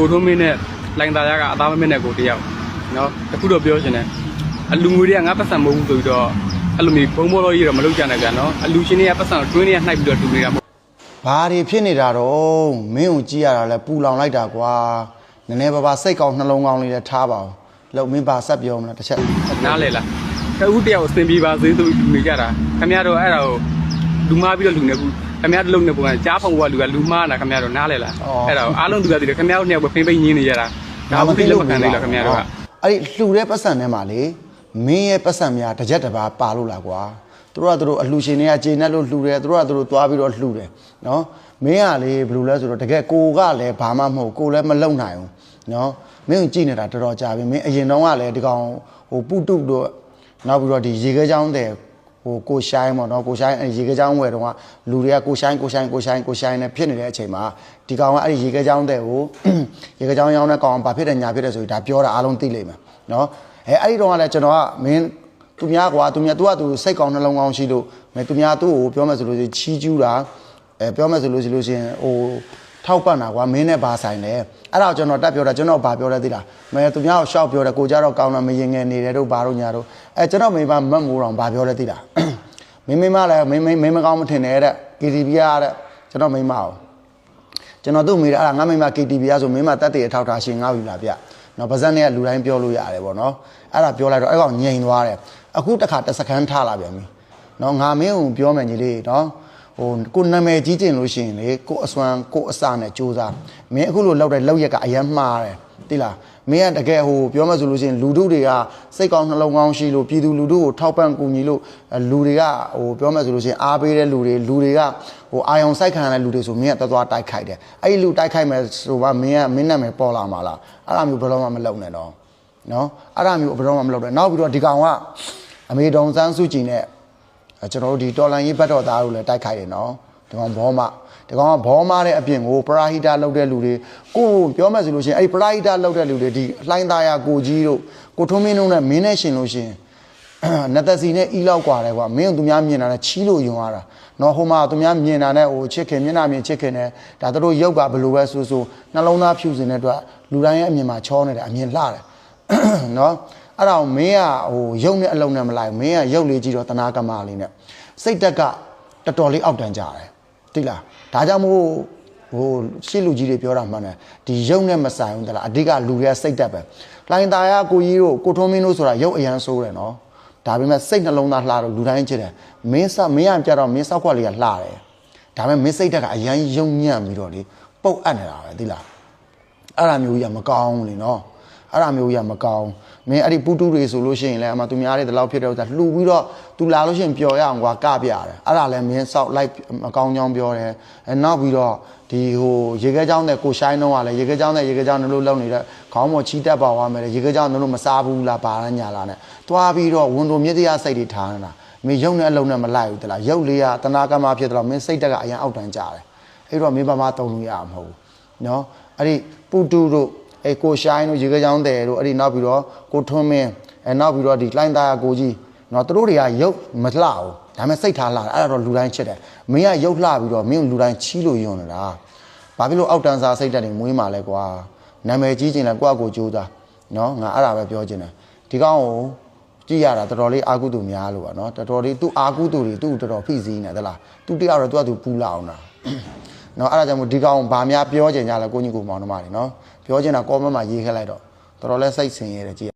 ကိုထုံးမင်းနဲ့လိုင်သားရကအသားမမင်းနဲ့ကိုတယောက်နော်တခုတော့ပြောရှင်တယ်အလူငွေတွေကငါပတ်စံမဟုတ်ဘူးဆိုပြီးတော့အဲ့လိုမျိုးဘုံဘောလို့ရတော့မလုပ်ကြနဲ့ဗျာနော်အလူရှင်တွေကပတ်စံတွင်းတွေကနှိုက်ပြီးတော့တူနေတာမဟုတ်ဘာတွေဖြစ်နေတာတော့မင်းကိုကြည့်ရတာလဲပူလောင်လိုက်တာကွာနည်းနည်းပါးပါစိတ်ကောင်းနှလုံးကောင်းလေးလည်းထားပါအောင်လို့မင်းပါဆက်ပြောမလားတစ်ချက်နားလေလားတဦးတယောက်အစင်ပြေပါစေဆိုပြီးလူနေကြတာခင်ဗျားတို့အဲ့ဒါကိုလူမားပြီးတော့လူနေဘူး ခင်ဗျားတို့လုံနေပုံကကြားဖုံကလူကလူမားတာခင်ဗျားတို့နားလေလားအဲ့ဒါကိုအားလုံးသူကတည်းကခင်ဗျားတို့နှစ်ယောက်ပဲဖိမ့်ဖိမ့်ညင်းနေကြတာဒါမှမသိလက်မခံသေးလားခင်ဗျားတို့ကအဲ့ဒီလှူတဲ့ပတ်စံထဲမှာလေမင်းရဲ့ပတ်စံများတစ်ချက်တစ်ပါးပါလို့လားကွာသူတို့ကသူတို့အလှူရှင်တွေကဂျင်းနဲ့လို့လှူတယ်သူတို့ကသူတို့သွားပြီးတော့လှူတယ်နော်မင်းကလေဘယ်လိုလဲဆိုတော့တကယ်ကိုကလည်းဘာမှမဟုတ်ကိုလည်းမလုံနိုင်ဘူးနော်မင်းကိုကြည့်နေတာတော်တော်ကြာပြီမင်းအရင်တော့ကလည်းဒီကောင်ဟိုပုတုတို့နောက်ပြီးတော့ဒီရေခဲချောင်းတဲ့ ဟိုကိုရှိုင်းပေါ့နော်ကိုရှိုင်းအဲ့ရေခဲချောင်းဝယ်တော့ကလူတွေကကိုရှိုင်းကိုရှိုင်းကိုရှိုင်းကိုရှိုင်းနဲ့ဖြစ်နေတဲ့အချိန်မှာဒီကောင်ကအဲ့ဒီရေခဲချောင်းတဲ့ကိုရေခဲချောင်းရောင်းတဲ့ကောင်ကဘာဖြစ်တယ်ညာဖြစ်တယ်ဆိုပြီးဒါပြောတာအားလုံးသိလိမ့်မယ်နော်အဲအဲ့ဒီတော့ကလည်းကျွန်တော်ကမင်းသူများကွာသူများသူကသူစိတ်ကောင်းနှလုံးကောင်းရှိလို့မင်းသူများသူ့ကိုပြောမယ်ဆိုလို့ရှိရင်ချီးကျူးတာအဲပြောမယ်ဆိုလို့ရှိလို့ရှိရင်ဟို ထောက်ပံ့တာကွာမင်းနဲ့ဘာဆိုင်လဲအဲ့ဒါကိုကျွန်တော်တက်ပြောတာကျွန်တော်ဘာပြောလဲသိလားမင်းသူများကိုရှောက်ပြောတယ်ကိုကြတော့ကောင်းတာမရင်ငယ်နေတယ်တို့ဘာတို့ညာတို့အဲကျွန်တော်မိမမတ်မိုးတော်ဘာပြောလဲသိလားမင်းမိမလည်းမင်းမင်းမင်းမကောင်းမထင်နဲ့တဲ့ KTV ရတဲ့ကျွန်တော်မိမအောင်ကျွန်တော်သူ့မိတယ်အဲ့ဒါငါမိမ KTV ရဆိုမင်းမတက်တဲ့အထောက်ထားရှင်ငါပြီလားဗျနော်ဗဇက်နဲ့ကလူတိုင်းပြောလို့ရတယ်ပေါ့နော်အဲ့ဒါပြောလိုက်တော့အဲ့ကောင်ငြိမ်သွားတယ်အခုတစ်ခါတစ်စကန်ထားလာပြန်ပြီနော်ငါမင်းကိုပြောမယ်ညီလေးနော် ဟိုကိုနာမည်ကြီးကျင်လို့ရှိရင်လေကိုအစွမ်းကိုအစနဲ့စူးစမ်းမင်းအခုလိုလောက်တဲ့လောက်ရက်ကအယမ်းမှားတယ်တိလားမင်းကတကယ်ဟိုပြောမှဆိုလို့ရှိရင်လူတို့တွေကစိတ်ကောင်းနှလုံးကောင်းရှိလို့ပြည်သူလူတို့ကိုထောက်ပံ့ကူညီလို့အဲလူတွေကဟိုပြောမှဆိုလို့ရှိရင်အားပေးတဲ့လူတွေလူတွေကဟိုအာယုံစိုက်ခံရတဲ့လူတွေဆိုမင်းကသွားသွားတိုက်ခိုက်တယ်အဲ့ဒီလူတိုက်ခိုက်မယ်ဆိုတော့မင်းကမင်းနာမည်ပေါ်လာမှာလားအဲ့ဒါမျိုးဘယ်တော့မှမလုပ်နဲ့တော့နော်အဲ့ဒါမျိုးဘယ်တော့မှမလုပ်နဲ့နောက်ပြီးတော့ဒီကောင်ကအမေတော်စန်းစုကြည်နဲ့အဲ ကျွန်တော်တို့ဒီတော်လန်ရေးဘတ်တော်သားတို့လည်းတိုက်ခိုက်တယ်နော်ဒီကောင်ဘောမဒီကောင်ကဘောမတဲ့အပြင်ကိုပရာဟိတလုပ်တဲ့လူတွေကိုပြောမှဆိုလို့ရှိရင်အဲ့ဒီပရာဟိတလုပ်တဲ့လူတွေဒီလှိုင်းသားရကိုကြီးတို့ကိုထုံးမင်းတို့နဲ့မင်းနဲ့ရှင်လို့ရှိရင်နတ်သက်စီနဲ့အီလောက်กว่าတယ်ကွာမင်းကသူများမြင်တာနဲ့ချီးလို့ယုံရတာနော်ဟိုမှာသူများမြင်တာနဲ့ဟိုချစ်ခင်မျက်နှာမြင်ချစ်ခင်နဲ့ဒါသူတို့ရုပ်ကဘယ်လိုပဲဆိုဆိုနှလုံးသားဖြူစင်တဲ့အတွက်လူတိုင်းရဲ့အမြင်မှာချောနေတယ်အမြင်လှတယ် နော် အဲ့ဒါကိုမင်းကဟိုရုပ်နဲ့အလုံးနဲ့မလိုက်ဘူးမင်းကရုပ်လေးကြည့်တော့တနာကမာလေးနဲ့စိတ်တက်ကတော်တော်လေးအောက်တန်းကြတယ်သိလားဒါကြောင့်မို့ဟိုရှေ့လူကြီးတွေပြောတာမှန်တယ်ဒီရုပ်နဲ့မဆိုင်ဘူးတလားအဓိကလူတွေကစိတ်တက်ပဲလိုင်းသားရကိုကြီးတို့ကိုထွန်းမင်းတို့ဆိုတာရုပ်အရန်ဆိုးတယ်နော်ဒါပေမဲ့စိတ်နှလုံးသားလှတော့လူတိုင်းချစ်တယ်မင်းစမင်းရကြတော့မင်းစောက်ခွက်လေးကလှတယ်ဒါပေမဲ့မင်းစိတ်တက်ကအရန်ယုံညံ့ပြီးတော့လေပုတ်အပ်နေတာပဲသိလားအဲ့ဒါမျိုးကြီးကမကောင်းဘူးလေနော် အဲ့ဒါမျိုးကြီးကမကောင်းမင်းအဲ့ဒီပူတူတွေဆိုလို့ရှိရင်လည်းအမှသူများတွေဒီလောက်ဖြစ်တဲ့ဥစ္စာလှူပြီးတော့သူလာလို့ရှိရင်ပျော်ရအောင်ကွာကပြရတယ်အဲ့ဒါလည်းမင်းစောက်လိုက်မကောင်းကြောင်းပြောတယ်အဲနောက်ပြီးတော့ဒီဟိုရေခဲချောင်းတဲ့ကိုရှိုင်းတော့ကလည်းရေခဲချောင်းတဲ့ရေခဲချောင်းတို့လုံနေတဲ့ခေါင်းပေါ်ချီတက်ပါသွားမယ်လေရေခဲချောင်းတို့မစားဘူးလားပါရညာလားနဲ့တွားပြီးတော့ဝန်တို့မြစ်တရားစိတ်တွေထားနေတာမင်းရုပ်နဲ့အလုံးနဲ့မလိုက်ဘူးတလားရုပ်လေးကတနာကမဖြစ်တော့မင်းစိတ်တက်ကအရင်အောက်တန်းကြတယ်အဲ့တော့မင်းဘာမှတုံလို့ရမှာမဟုတ်ဘူးနော်အဲ့ဒီပူတူတို့ အဲကိုရှိုင်းတို့ရေကကြောင်းတယ်တို့အဲ့ဒီနောက်ပြီးတော့ကိုထွန်းမင်းအဲနောက်ပြီးတော့ဒီလိုင်းသားကိုကြီးနော်သူတို့တွေကရုပ်မလှဘူးဒါပေမဲ့စိတ်ထားလှတယ်အဲ့ဒါတော့လူတိုင်းချစ်တယ်မင်းကရုပ်လှပြီးတော့မင်းကလူတိုင်းချီးလို့ယွန်းနေတာဘာဖြစ်လို့အောက်တန်းစားစိတ်တက်နေမွေးมาလဲကွာနာမည်ကြီးကျင်လဲကိုယ့်အကိုကြိုးစားနော်ငါအဲ့ဒါပဲပြောချင်တယ်ဒီကောင်ကိုကြည့်ရတာတော်တော်လေးအာကုသူများလို့ပါနော်တော်တော်လေးသူ့အာကုသူတွေသူ့တော်တော်ဖိစီးနေသလားသူတယောက်တော့သူကသူပူလာအောင်တာ နော်အဲ့ဒါကြောင့်မို့ဒီကောင်ဘာများပြောချင်ကြလဲကိုကြီးကိုမောင်နှမတွေနော်ပြောချင်တာကောမန့်မှာရေးခဲ့လိုက်တော့တော်တော်လေးစိတ်ဆင်ရတယ်ကြည်